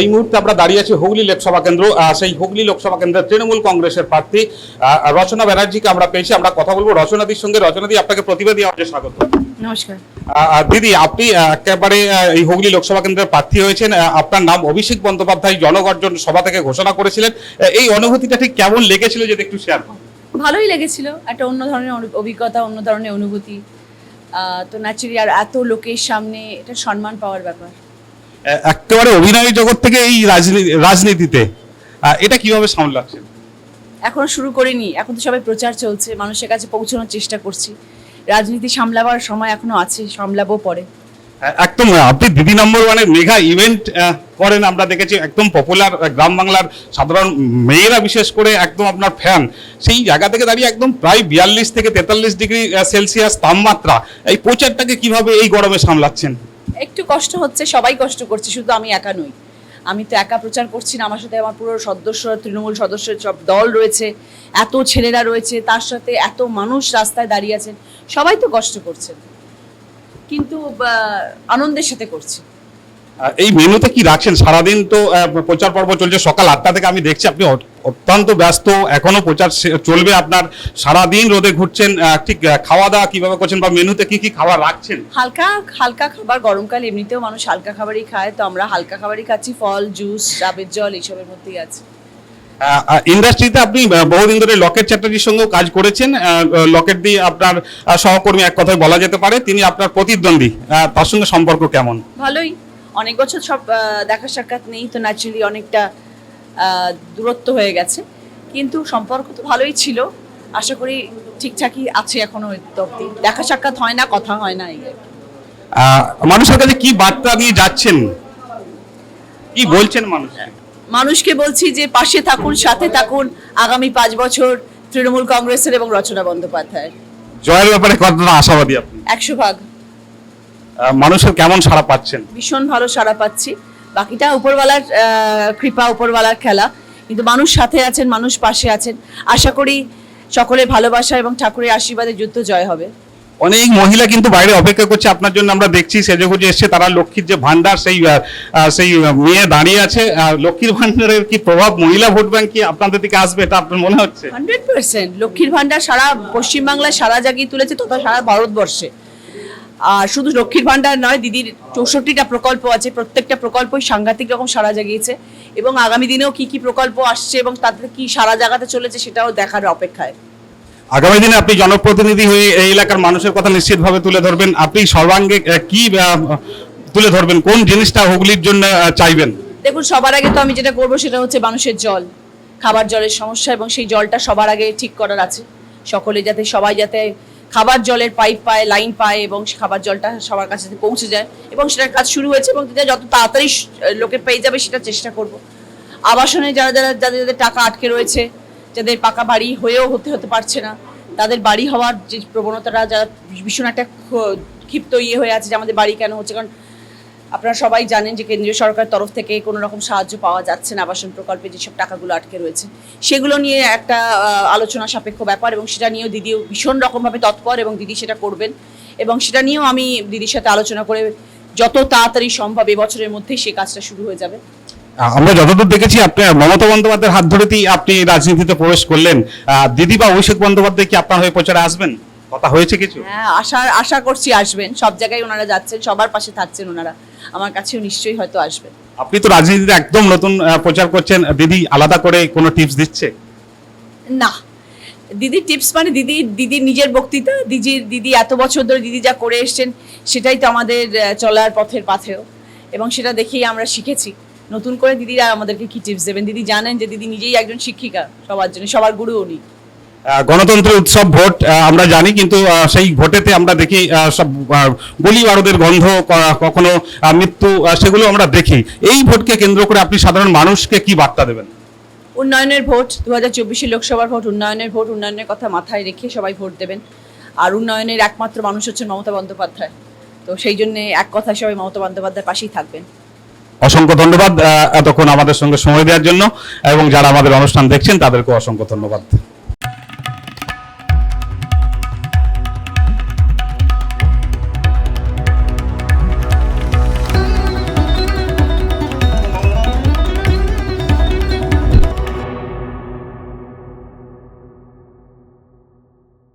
এই মুহূর্তে আমরা দাঁড়িয়ে আছি হুগলি লোকসভা কেন্দ্র সেই হুগলি লোকসভা কেন্দ্রের তৃণমূল কংগ্রেসের প্রার্থী রচনা ব্যানার্জিকে আমরা পেয়েছি। আমরা কথা বলব রচনাদির সঙ্গে। রচনাদি আপনাকে প্রতিবাদী আমাদের স্বাগত। নমস্কার। দিদি আপনি একেবারে এই হুগলি লোকসভা কেন্দ্রের প্রার্থী হয়েছেন। আপনার নাম অভিষেক বন্দ্যোপাধ্যায় জনগর্জন সভা থেকে ঘোষণা করেছিলেন। এই অনুভূতিটা ঠিক কেমন লেগেছিল যদি একটু শেয়ার করুন? ভালোই লেগেছিল। একটা অন্য ধরনের অভিজ্ঞতা অন্য ধরনের অনুভূতি। তো ন্যাচারালি আর এত লোকের সামনে এটা সম্মান পাওয়ার ব্যাপার। একেবারে অভিনয় জগৎ থেকে এই রাজনীতি রাজনীতিতে। এটা কীভাবে সামলাচ্ছেন? এখনও শুরু করিনি। এখন তো সবাই প্রচার চলছে মানুষের কাছে পৌঁছানোর চেষ্টা করছি। রাজনীতি সামলাবার সময় এখনও আছে সামলাবো পরে। একদম আপনি দিদি নম্বর ওয়ানের মেঘা ইভেন্ট করেন আমরা দেখেছি একদম পপুলার গ্রাম বাংলার সাধারণ মেয়েরা বিশেষ করে একদম আপনার ফ্যান সেই জায়গা থেকে দাঁড়িয়ে একদম প্রায় বিয়াল্লিশ থেকে তেতাল্লিশ ডিগ্রি সেলসিয়াস তাপমাত্রা। এই প্রচারটাকে কীভাবে এই গরমে সামলাচ্ছেন? একটু কষ্ট হচ্ছে, সবাই কষ্ট করছে, শুধু আমি একা নই। আমি তো একা প্রচার করছি না, আমার সাথে আমার পুরো সদস্য তৃণমূল সদস্য সব দল রয়েছে, এত ছেলেরা রয়েছে, তার সাথে এত মানুষ রাস্তায় দাঁড়িয়ে আছেন, সবাই তো কষ্ট করছেন। কিন্তু আনন্দের সাথে করছি। এই মেনুতে কি রাখছেন? সারাদিন তো প্রচার পর্ব চলছে সকাল আটটা থেকে আমি দেখছি আপনি অত্যন্ত ব্যস্ত এখনও প্রচার চলবে আপনার সারাদিন রোদে ঘুরছেন ঠিক খাওয়া দাওয়া কীভাবে করছেন বা মেনুতে কি কি খাবার রাখছেন? হালকা হালকা খাবার গরমকাল এমনিতেও মানুষ হালকা খাবারই খায় তো আমরা হালকা খাবারই খাচ্ছি ফল জুস ডাবের জল এইসবের মধ্যেই আছে। ইন্ডাস্ট্রিতে আপনি বহুদিন ধরে লকেট চ্যাটার্জির সঙ্গেও কাজ করেছেন লকেট দিয়ে আপনার সহকর্মী এক কথায় বলা যেতে পারে তিনি আপনার প্রতিদ্বন্দ্বী তার সঙ্গে সম্পর্ক কেমন? ভালোই। অনেক বছর সব দেখা সাক্ষাৎ নেই তো ন্যাচুরালি অনেকটা দূরত্ব হয়ে গেছে। কিন্তু সম্পর্ক তো ভালোই ছিল। আশা করি ঠিকঠাকই আছে এখনও অব্দি দেখা সাক্ষাৎ হয় না কথা হয় না মানুষের কাছে কি বার্তা দিয়ে যাচ্ছেন? কি বলছেন মানুষ মানুষকে বলছি যে পাশে থাকুন সাথে থাকুন। আগামী পাঁচ বছর তৃণমূল কংগ্রেসের এবং রচনা বন্দ্যোপাধ্যায়ের। জয়ের ব্যাপারে কতটা আশাবাদী আপনি? একশো ভাগ। মানুষের কেমন সাড়া পাচ্ছেন? ভীষণ ভালো সাড়া পাচ্ছি। বাকিটা উপরওয়ালার কৃপা উপরওয়ালার খেলা। কিন্তু মানুষ সাথে আছেন মানুষ পাশে আছেন। আশা করি সকলের ভালোবাসা এবং ঠাকুরের আশীর্বাদে যুদ্ধ জয় হবে। অনেক মহিলা কিন্তু বাইরে অপেক্ষা করছে আপনার জন্য আমরা দেখছি সেজেগুজে এসছে তারা লক্ষ্মীর যে ভান্ডার সেই সেই মেয়ে দাঁড়িয়ে আছে। লক্ষ্মীর ভান্ডারের কি প্রভাব? মহিলা ভোট ব্যাংক কি আপনাদের দিকে আসবে এটা আপনার মনে হচ্ছে? Hundred percent. লক্ষ্মীর ভান্ডার সারা পশ্চিমবাংলায় সারা জাগিয়ে তুলেছে তথা সারা ভারতবর্ষে। আর শুধু লক্ষ্মীর ভান্ডার নয় দিদির চৌষট্টিটা প্রকল্প আছে প্রত্যেকটা প্রকল্পই সাংঘাতিক রকম সারা জাগিয়েছে এবং আগামী দিনেও কি কি প্রকল্প আসছে এবং তাদের কি সারা জায়গাতে চলেছে সেটাও দেখার অপেক্ষায়। আগামী দিনে আপনি জনপ্রতিনিধি হয়ে এই এলাকার মানুষের কথা নিশ্চিতভাবে তুলে ধরবেন। আপনি সর্বাঙ্গে কি তুলে ধরবেন? কোন জিনিসটা হুগলির জন্য চাইবেন? দেখুন সবার আগে তো আমি যেটা করব সেটা হচ্ছে মানুষের জল খাবার জলের সমস্যা এবং সেই জলটা সবার আগে ঠিক করার আছে। সকলে যাতে সবাই যাতে খাবার জলের পাইপ পায় লাইন পায় এবং খাবার জলটা সবার কাছে পৌঁছে যায় এবং সেটার কাজ শুরু হয়েছে এবং যত তাড়াতাড়ি লোকে পেয়ে যাবে সেটা চেষ্টা করব। আবাসনে যারা যারা, যাদের যাদের টাকা আটকে রয়েছে, যাদের পাকা বাড়ি হয়েও হতে হতে পারছে না, তাদের বাড়ি হওয়ার যে প্রবণতাটা, যারা ভীষণ একটা ক্ষিপ্ত ইয়ে হয়ে আছে যে আমাদের বাড়ি কেন হচ্ছে, কারণ আপনারা সবাই জানেন যে কেন্দ্রীয় সরকার তরফ থেকে কোনো রকম সাহায্য পাওয়া যাচ্ছে না আবাসন প্রকল্পে যেসব টাকাগুলো আটকে রয়েছে। সেগুলো নিয়ে একটা আলোচনা সাপেক্ষ ব্যাপার এবং সেটা নিয়েও দিদিও ভীষণ রকমভাবে তৎপর এবং দিদি সেটা করবেন এবং সেটা নিয়েও আমি দিদির সাথে আলোচনা করে যত তাড়াতাড়ি সম্ভব এবছরের মধ্যেই সেই কাজটা শুরু হয়ে যাবে। আমরা যতদূর দেখেছি, আপনি মমতা বন্দ্যোপাধ্যায়ের হাত ধরেতেই আপনি রাজনীতিতে প্রবেশ করলেন। দিদি বা অভিষেক বন্দ্যোপাধ্যায় কি আপনার হয়ে প্রচারে আসবেন? কথা হয়েছে কিছু? হ্যাঁ আশা আশা করছি আসবেন। সব জায়গায় ওনারা যাচ্ছেন সবার পাশে থাকছেন ওনারা। আমার কাছেও নিশ্চয়ই হয়তো আসবেন। আপনি তো রাজনীতিতে একদম নতুন প্রচার করছেন। দিদি আলাদা করে কোনো টিপস দিচ্ছে? না। দিদির টিপস মানে দিদি দিদির নিজের বক্তৃতা দিদির দিদি এত বছর ধরে দিদি যা করে এসছেন সেটাই তো আমাদের চলার পথের পাথেও। এবং সেটা দেখেই আমরা শিখেছি। নতুন করে দিদিরা আমাদেরকে কি টিপস দেবেন? দিদি জানেন যে দিদি নিজেই একজন শিক্ষিকা সবার জন্য সবার গুরু উনি। গণতন্ত্র উৎসব ভোট আমরা জানি কিন্তু সেই ভোটেতে আমরা দেখি সব গুলি বারুদের গন্ধ কখনো মৃত্যু সেগুলো আমরা দেখি। এই ভোটকে কেন্দ্র করে আপনি সাধারণ মানুষকে কি বার্তা দেবেন? উন্নয়নের ভোট দু হাজার চব্বিশের লোকসভার ভোট উন্নয়নের ভোট উন্নয়নের কথা মাথায় রেখে সবাই ভোট দেবেন। আর উন্নয়নের একমাত্র মানুষ হচ্ছেন মমতা বন্দ্যোপাধ্যায়। তো সেই জন্য এক কথায় সবাই মমতা বন্দ্যোপাধ্যায়ের পাশেই থাকবেন। অসংখ্য ধন্যবাদ এতক্ষণ আমাদের সঙ্গে সময় দেওয়ার জন্য এবং যারা আমাদের অনুষ্ঠান দেখছেন তাদেরকে অসংখ্য ধন্যবাদ।